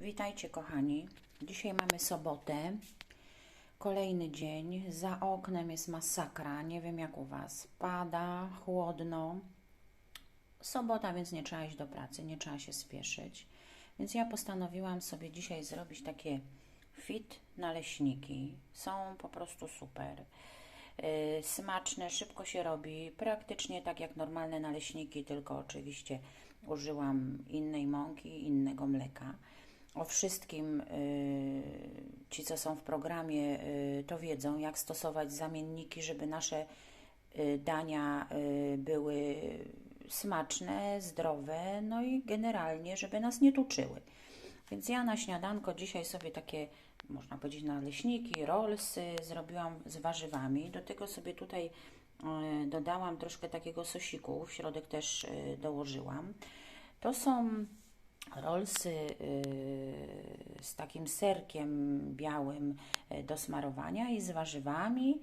Witajcie kochani. Dzisiaj mamy sobotę. Kolejny dzień. Za oknem jest masakra. Nie wiem jak u Was. Pada, chłodno. Sobota, więc nie trzeba iść do pracy, nie trzeba się spieszyć. Więc ja postanowiłam sobie dzisiaj zrobić takie fit naleśniki. Są po prostu super. Yy, smaczne, szybko się robi, praktycznie tak jak normalne naleśniki, tylko oczywiście użyłam innej mąki, innego mleka. O wszystkim yy, ci, co są w programie, yy, to wiedzą, jak stosować zamienniki, żeby nasze yy, dania były smaczne, zdrowe, no i generalnie, żeby nas nie tuczyły. Więc ja na śniadanko dzisiaj sobie takie, można powiedzieć, naleśniki, rollsy zrobiłam z warzywami. Do tego sobie tutaj dodałam troszkę takiego sosiku, w środek też dołożyłam. To są rollsy e, z takim serkiem białym e, do smarowania i z warzywami.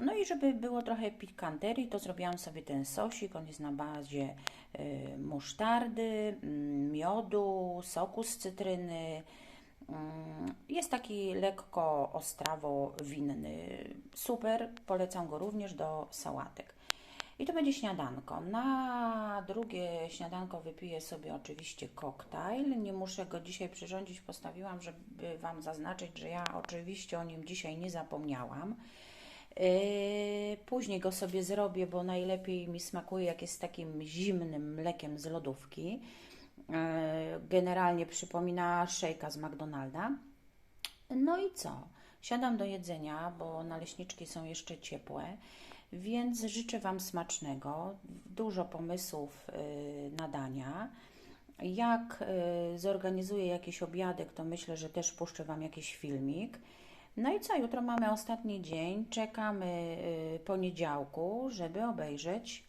No i żeby było trochę pikanterii, to zrobiłam sobie ten sosik. On jest na bazie y, musztardy, mm, miodu, soku z cytryny. Mm, Jest taki lekko ostrawo-winny. Super, polecam go również do sałatek. I to będzie śniadanko. Na drugie śniadanko wypiję sobie oczywiście koktajl. Nie muszę go dzisiaj przyrządzić. Postawiłam, żeby Wam zaznaczyć, że ja oczywiście o nim dzisiaj nie zapomniałam. Yy, Później go sobie zrobię, bo najlepiej mi smakuje, jak jest takim zimnym mlekiem z lodówki. Yy, Generalnie przypomina szejka z McDonalda. No i co? Siadam do jedzenia, bo naleśniczki są jeszcze ciepłe, więc życzę Wam smacznego, dużo pomysłów yy, na dania. Jak y, zorganizuję jakiś obiadek, to myślę, że też puszczę Wam jakiś filmik. No i co, jutro mamy ostatni dzień. Czekamy y, poniedziałku, żeby obejrzeć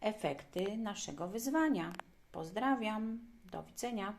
efekty naszego wyzwania. Pozdrawiam, do widzenia.